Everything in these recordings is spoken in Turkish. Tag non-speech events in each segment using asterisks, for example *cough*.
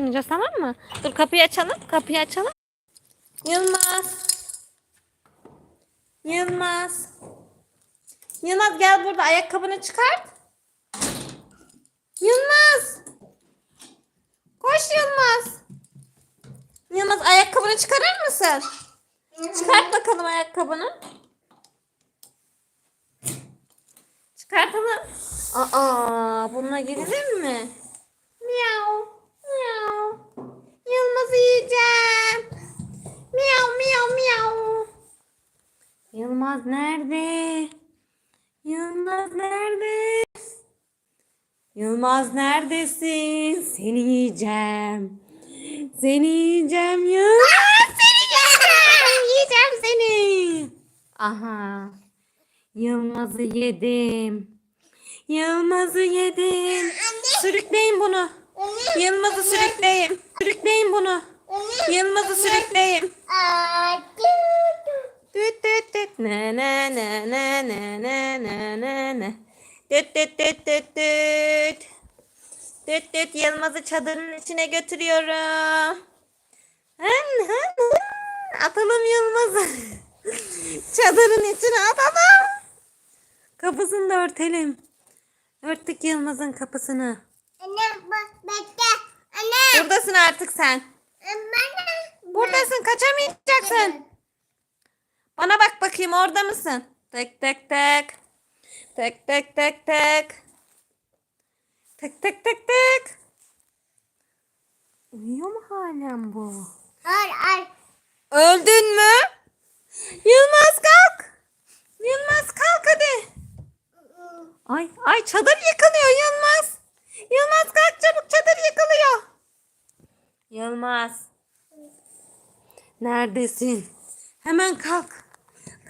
oynayacağız tamam mı? Dur kapıyı açalım. Kapıyı açalım. Yılmaz. Yılmaz. Yılmaz gel burada ayakkabını çıkart. Yılmaz. Koş Yılmaz. Yılmaz ayakkabını çıkarır mısın? Çıkart bakalım ayakkabını. Çıkartalım. Aa, bununla girilir mi? Miau. Yılmaz'ı yiyeceğim. Miau miau miau. Yılmaz nerede? Yılmaz nerede? Yılmaz neredesin? Seni yiyeceğim. Seni yiyeceğim Yılmaz. Seni yiyeceğim. Yiyeceğim seni. Aha. Yılmaz'ı yedim. Yılmaz'ı yedim. Sürükleyin bunu. Yılmaz'ı sürükleyin. Sürükleyin bunu. Yılmaz'ı sürükleyin. Düt düt düt ne ne ne ne ne ne ne ne ne. Düt düt düt düt düt. Düt düt Yılmaz'ı çadırın içine götürüyorum. Hın hın hın. Atalım Yılmaz'ı. *laughs* çadırın içine atalım. Kapısını da örtelim. Örttük Yılmaz'ın kapısını. Buradasın artık sen. Buradasın kaçamayacaksın. Bana bak bakayım orada mısın? Tek tek tek. Tek tek tek tek. Tek tek tek tek. Uyuyor mu halen bu? Öldün mü? Yılmaz kalk. Yılmaz kalk hadi. Ay ay çadır yıkılıyor Yılmaz. Yılmaz kalk çabuk çadır yıkılıyor. Yılmaz. Neredesin? Hemen kalk.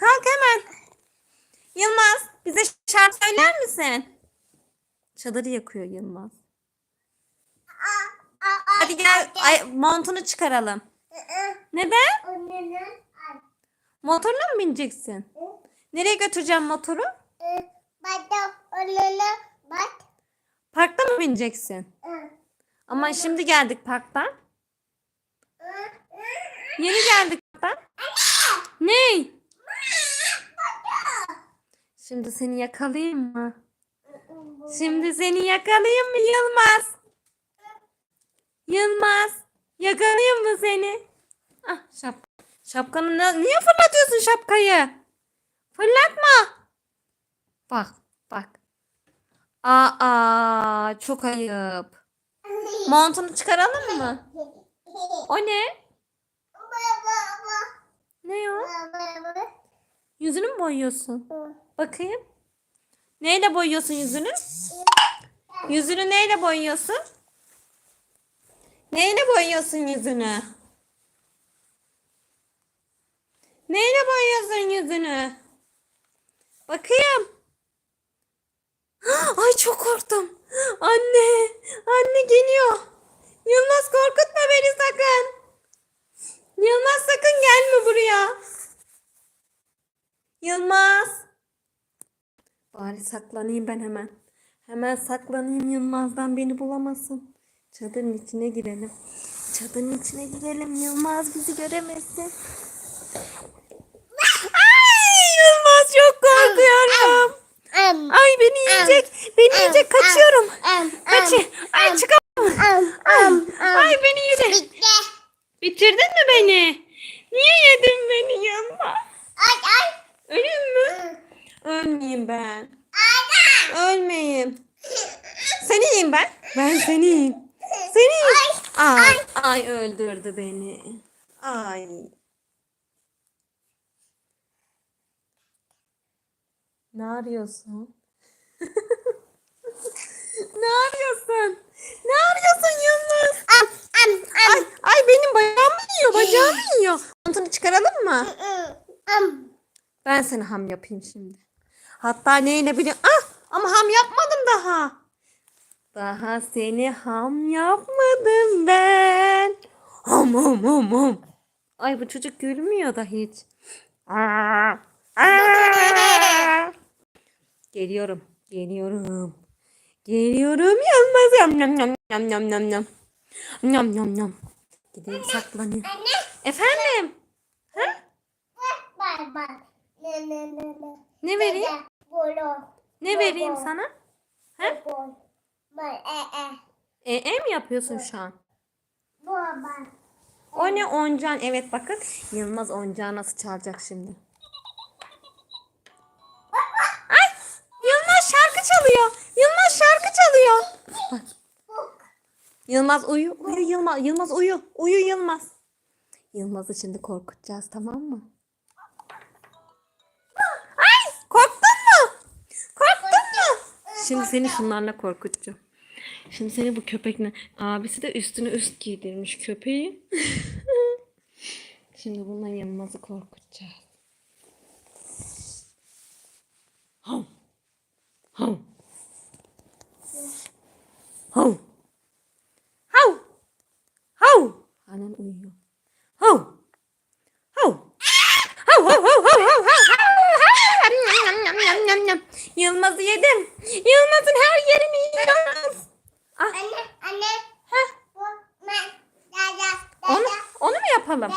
Kalk hemen. Yılmaz bize şarkı söyler misin? Çadırı yakıyor Yılmaz. Hadi gel ay, montunu çıkaralım. Neden? Motorla mı bineceksin? Nereye götüreceğim motoru? Parkta mı bineceksin? Ama şimdi geldik parktan. Yeni geldik parktan. Ne? Şimdi seni yakalayayım mı? Şimdi seni yakalayayım mı Yılmaz? Yılmaz. Yakalayayım mı seni? Ah şap şapkanı ne- niye fırlatıyorsun şapkayı? Fırlatma. Bak bak. Aa çok ayıp. Montunu çıkaralım mı? O ne? Ne o? Yüzünü mü boyuyorsun? Bakayım. Neyle boyuyorsun yüzünü? Yüzünü neyle boyuyorsun? Neyle boyuyorsun yüzünü? Neyle boyuyorsun yüzünü? Bakayım. *gasps* Ay çok korktum. Anne, anne geliyor. Yılmaz korkutma beni sakın. Yılmaz sakın gelme buraya. Yılmaz. Bari saklanayım ben hemen. Hemen saklanayım Yılmaz'dan beni bulamasın. Çadırın içine girelim. Çadırın içine girelim Yılmaz bizi göremesin. Ay Yılmaz çok korkuyorum. Ay beni yiyecek. Beni yiyecek kaçıyorum. Kaç. Ay çıkamam. Ay beni yedi. Bitirdin mi beni? Niye yedin beni Yılmaz? Öleyim mi? Ölmeyeyim ben. Ölmeyeyim. Seni yiyeyim ben. Seni. Seni yiyeyim. Ay, ay öldürdü beni. Ay. Ne arıyorsun? *laughs* ne arıyorsun? Ne arıyorsun Yılmaz? Ay, ay benim bacağımı yiyor, bacağımı yiyor. Montunu çıkaralım mı? Ben seni ham yapayım şimdi. Hatta neyle biliyor? Ah ama ham yapmadım daha. Daha seni ham yapmadım ben. Ham ham ham ham. Ay bu çocuk gülmüyor da hiç. Aa, aa. Geliyorum, geliyorum. Geliyorum Yılmaz. Yam yam yam yam yam yam yam. Nyam nyam nyam. Gideyim saklanayım. Anne. Efendim? Bak. Ne ne vereyim? Ne vereyim sana? He? E e. E, e mi yapıyorsun şu an? O ne oncan? Evet bakın. Yılmaz oncağı nasıl çalacak şimdi? Ay! Yılmaz şarkı çalıyor. Yılmaz şarkı çalıyor. Yılmaz uyu. Uyu Yılmaz. Yılmaz uyu. Uyu Yılmaz. Yılmaz'ı şimdi korkutacağız tamam mı? Şimdi seni şunlarla korkutacağım. Şimdi seni bu köpekle abisi de üstüne üst giydirmiş köpeği. *laughs* Şimdi bununla Yılmaz'ı korkutacağız. Hav. Hav. Hav. Hav. Anan uyuyor. Hav. Hav. Hav hav hav hav hav hav hav. Nyam, nyam, nyam, nyam, nyam. Yılmaz'ı yedim. Yılmaz'ın her yerini yiyoruz. Ah, Anne anne. heh. Bu ben. Dada. Onu, Dada. onu mu yapalım?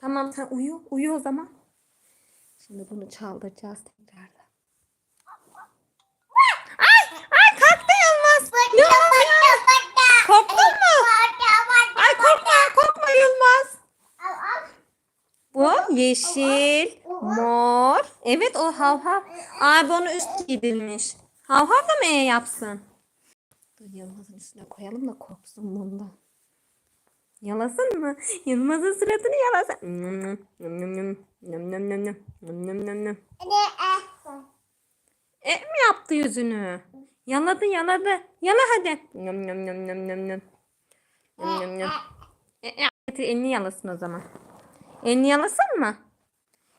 Tamam sen uyu. Uyu o zaman. Şimdi bunu çaldıracağız tekrardan. Ay! Ay kalktı Yılmaz. Yılmaz ya. Korktun mu? Ay korkma korkma Yılmaz. Bu yeşil, mor. Evet o hav hav. Abi onu üst giydirmiş. Hav hav da mı E yapsın? Dur Yılmaz'ın üstüne koyalım da korksun bundan. Yalasın mı? Yılmaz'ın suratını yalasın. Nım nım nım nım nım nım nım nım nım nım. E mi yaptı yüzünü? Yaladı yaladı. Yala hadi. Nım nım nım nım nım nım. Nım nım nım. E, e, getir elini yalasın o zaman. Elini yalasın mı?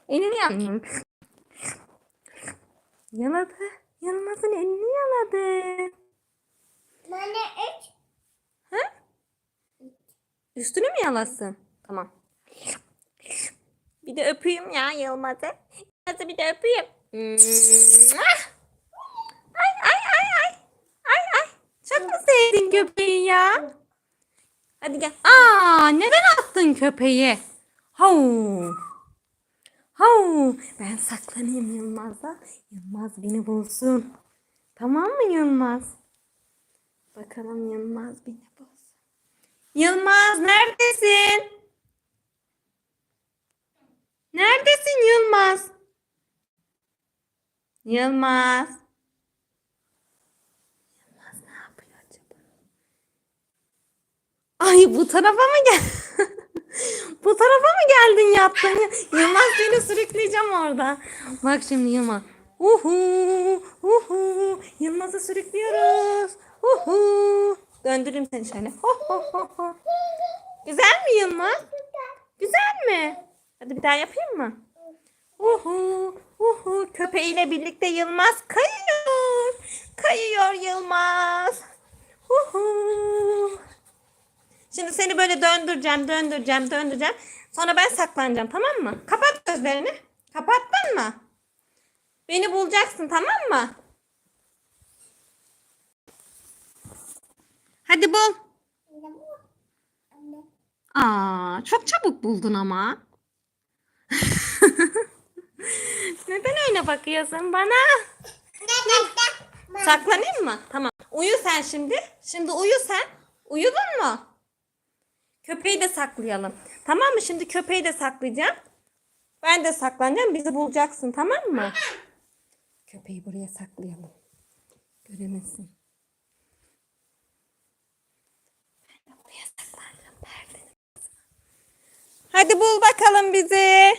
Elini yalayayım. Yaladı. Yılmaz'ın elini yaladı. Ha? Üstünü mü yalasın? Tamam. Bir de öpeyim ya Yılmaz'ı. Yılmaz'ı bir de öpeyim. Ay ay ay ay. Ay ay. Çok mu sevdin köpeği ya? Hadi gel. Aa neden attın köpeği? Hav. Hav. Ben saklanayım Yılmaz'a. Yılmaz beni bulsun. Tamam mı Yılmaz? Bakalım Yılmaz beni bulsun. Yılmaz neredesin? Neredesin Yılmaz? Yılmaz. Yılmaz ne yapıyor acaba? Ay bu tarafa mı gel? *laughs* bu tarafa mı geldin yattın? Yılmaz seni sürükleyeceğim orada. Bak şimdi Yılmaz. Uhu, uhu. Yılmaz'ı sürüklüyoruz. Uhu. Döndüreyim seni şöyle. Ho, ho, ho, ho. Güzel mi Yılmaz? Güzel mi? Hadi bir daha yapayım mı? Uhu, uhu. Köpeğiyle birlikte Yılmaz kayıyor. Kayıyor Yılmaz. Uhu. Şimdi seni böyle döndüreceğim, döndüreceğim, döndüreceğim. Sonra ben saklanacağım tamam mı? Kapat gözlerini. Kapattın mı? Beni bulacaksın tamam mı? Hadi bul. Aa, çok çabuk buldun ama. *laughs* Neden öyle bakıyorsun bana? Saklanayım mı? Tamam. Uyu sen şimdi. Şimdi uyu sen. Uyudun mu? Köpeği de saklayalım. Tamam mı? Şimdi köpeği de saklayacağım. Ben de saklanacağım. Bizi bulacaksın tamam mı? Köpeği buraya saklayalım. Göremesin. Hadi bul bakalım bizi.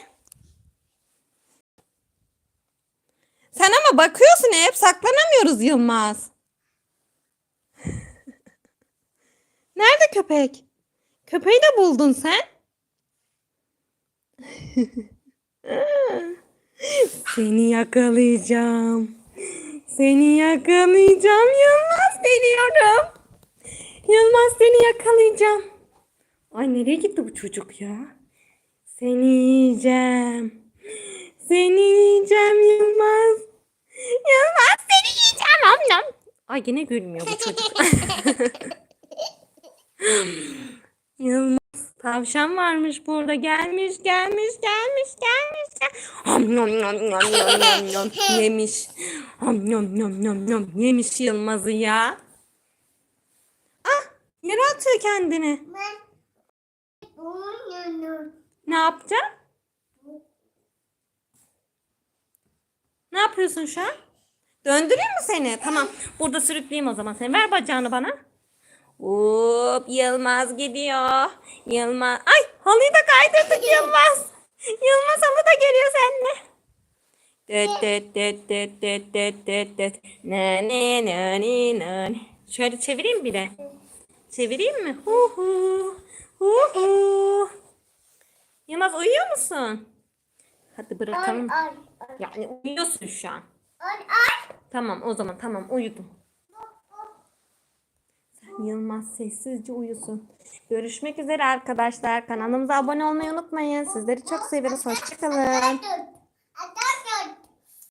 Sen ama bakıyorsun hep saklanamıyoruz Yılmaz. *laughs* Nerede köpek? Köpeği de buldun sen. *laughs* Seni yakalayacağım. Seni yakalayacağım Yılmaz geliyorum. Yılmaz seni yakalayacağım. Ay nereye gitti bu çocuk ya? Seni yiyeceğim. Seni yiyeceğim Yılmaz. Yılmaz seni yiyeceğim. Am nam. Ay yine gülmüyor bu çocuk. *laughs* Yılmaz tavşan varmış burada. Gelmiş, gelmiş, gelmiş, gelmiş. gel- Ham, nom, nom, nom, nom, nom. Yemiş. Ham, nom, nom, nom, nom. Yemiş Yılmaz'ı ya. Yere atıyor kendini. Ben Ne yapacağım? Ne yapıyorsun şu an? Döndüreyim mi seni? Tamam. Burada sürükleyeyim o zaman seni. Ver bacağını bana. Hop Yılmaz gidiyor. Yılmaz. Ay halıyı da kaydırdık Yılmaz. Yılmaz halı da geliyor seninle. Dıt dıt dıt dıt dıt dıt dıt dıt. Ne ne ne ne ne. Şöyle çevireyim bir de. Çevireyim mi? Hu hu. Hu hu. Yılmaz uyuyor musun? Hadi bırakalım. Ay ay Yani uyuyorsun şu an. ay ay. Tamam o zaman tamam uyudum. Sen Yılmaz sessizce uyusun. Görüşmek üzere arkadaşlar. Kanalımıza abone olmayı unutmayın. Sizleri çok seviyoruz. Hoşçakalın.